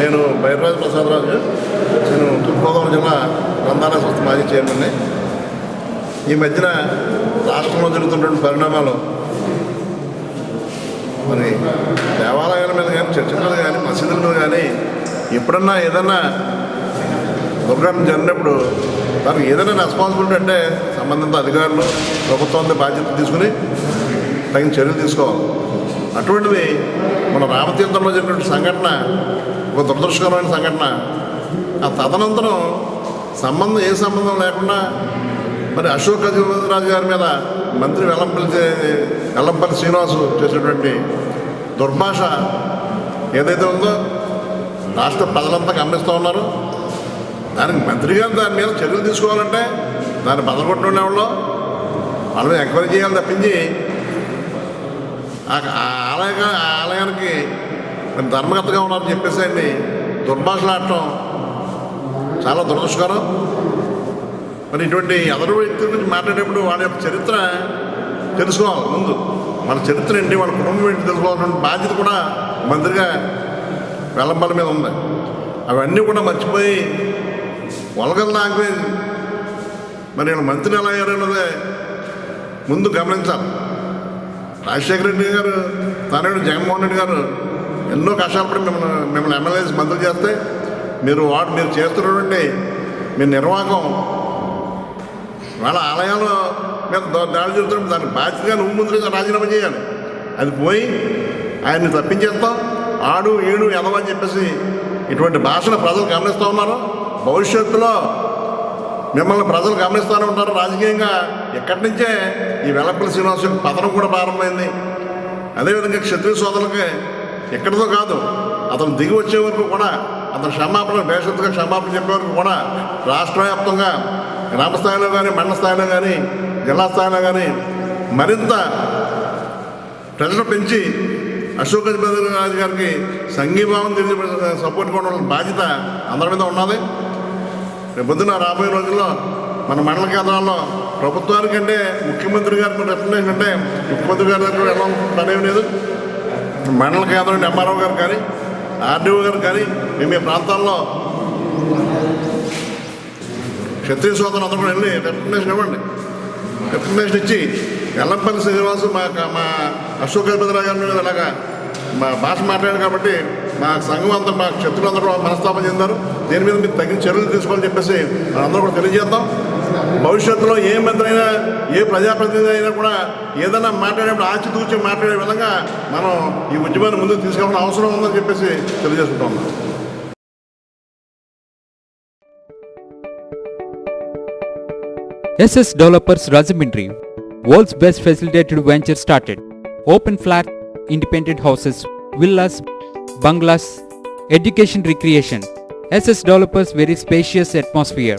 నేను బైర్రాజ్ ప్రసాదరాజు. నేను తూర్పుగోదావరి జిల్లా గ్రంథాలయ సంస్థ మాజీ చైర్మన్ని. ఈ మధ్యన రాష్ట్రంలో జరుగుతున్నటువంటి పరిణామాలు మరి దేవాలయాల మీద కానీ చర్చ మీద కానీ మసీదుల మీద కానీ ఎప్పుడన్నా ఏదన్నా దుర్ఘటన జరిగినప్పుడు దానికి ఏదైనా రెస్పాన్సిబిలిటీ అంటే సంబంధిత అధికారులు ప్రభుత్వం బాధ్యత తీసుకుని తగిన చర్యలు తీసుకోవాలి. అటువంటిది మన రామతీర్థంలో జరిగినటువంటి సంఘటన ఒక దురదృష్టకరమైన సంఘటన. ఆ తదనంతరం సంబంధం ఏ సంబంధం లేకుండా మరి అశోక్ రాజు గారి మీద మంత్రి వెల్లంపల్లి వెల్లంపల్లి శ్రీనివాసు చేసినటువంటి దుర్భాష ఏదైతే ఉందో రాష్ట్ర ప్రజలంతా గమనిస్తూ ఉన్నారు. దానికి మంత్రి గారు దాని మీద చర్యలు తీసుకోవాలంటే దాన్ని బదలగొట్టుకునే వాళ్ళు వాళ్ళ మీద ఎంక్వైరీ చేయాలి తప్పించి ఆ- ఆ ఆలయ ఆ ఆలయానికి మరి ధర్మకర్తగా ఉన్నారని చెప్పేసి ఆయన్ని దుర్భాషలాడటం చాలా దురదృష్టకరం. మరి ఇటువంటి ఎదరు వ్యక్తుల గురించి మాట్లాడేటప్పుడు వాళ్ళ యొక్క చరిత్ర తెలుసుకోవాలి ముందు. మన చరిత్ర ఏంటి? వాళ్ళ కుటుంబం ఏంటి తెలుసుకోవాలన్న బాధ్యత కూడా మంత్రిగా వెల్లంపల్లి మీద ఉంది. అవన్నీ కూడా మర్చిపోయి వలగల లాంగ్వేజ్ మరి వీళ్ళ మంత్రి ఎలా అయ్యారన్నదే ముందు గమనించాలి. రాజశేఖర రెడ్డి గారు తానేడు జగన్మోహన్ రెడ్డి గారు ఎన్నో కష్టాలు పడి మిమ్మల్ని మిమ్మల్ని ఎమ్మెల్యేస్ మందులు చేస్తే మీరు వాడు మీరు చేస్తున్నటువంటి మీ నిర్వాహకం వాళ్ళ ఆలయాలు మీద దాడి జరుగుతున్నప్పుడు దానికి బాధ్యతగా నువ్వు ముందుగా రాజీనామా చేయాలి. అది పోయి ఆయన్ని తప్పించేస్తాం. ఆడు ఏడు ఎదవని చెప్పేసి ఇటువంటి భాషను ప్రజలు గమనిస్తూ ఉన్నారు. భవిష్యత్తులో మిమ్మల్ని ప్రజలు గమనిస్తూనే ఉంటారు. రాజకీయంగా ఎక్కడి నుంచే ఈ వెలపల్లి శ్రీనివాసు పతనం కూడా ప్రారంభమైంది. అదేవిధంగా క్షత్రియ సోదరులకి ఎక్కడితో కాదు అతను దిగి వచ్చే వరకు కూడా అతను క్షమాపణ భేషత్తుగా క్షమాపణ చెప్పే వరకు కూడా రాష్ట్ర వ్యాప్తంగా గ్రామ స్థాయిలో కానీ మండల స్థాయిలో కానీ జిల్లా స్థాయిలో కానీ మరింత ప్రజలు పెంచి అశోక్ గజపతి రాజు గారికి సంఘీభావం తెలియ సపోర్ట్ కూడా బాధ్యత అందరి మీద ఉన్నది. రేపు పొద్దున రాబోయే రోజుల్లో మన మండల కేంద్రాల్లో ప్రభుత్వానికంటే ముఖ్యమంత్రి గారికి రిప్రజెంటేషన్ అంటే ముఖ్యమంత్రి గారి దగ్గర వెళ్ళడం పనేం లేదు. మండల కేంద్రం ఎంఆర్ఓ గారు కానీ ఆర్డీఓ గారు కానీ మీ మీ ప్రాంతాల్లో క్షత్రియ సోదరులు అందరూ కూడా వెళ్ళి రిప్రజెంటేషన్ ఇవ్వండి. రిప్రజెంటేషన్ ఇచ్చి ఎల్లంపల్లి శ్రీనివాసు మా మా అశోక్ గజపతిరావు గారి మీద ఇలాగా మా భాష మాట్లాడారు కాబట్టి మా సంఘం అంతా మా క్షత్రులు అందరూ కూడా మనస్తాపం చెందారు. దీని మీద మీరు తగిన చర్యలు తీసుకోవాలని చెప్పేసి మనందరూ కూడా తెలియజేద్దాం. భవిష్యత్తులో ఏ మంత్రి అయినా ఏ ప్రజాప్రతినిధి అయినా కూడా ఏదైనా మాట్లాడేప్పుడు ఆచితూచి మాట్లాడే విధంగా మనం ఈ ఉద్యమాన్ని ముందుకు తీసుకెళ్ళడం అవసరం ఉందని చెప్పేసి తెలియజేసుకుంటాం SS Developers Rajamindri, world's best facilitated venture started. Open flat, independent houses, villas, bungalows, education recreation. SS Developers very spacious atmosphere.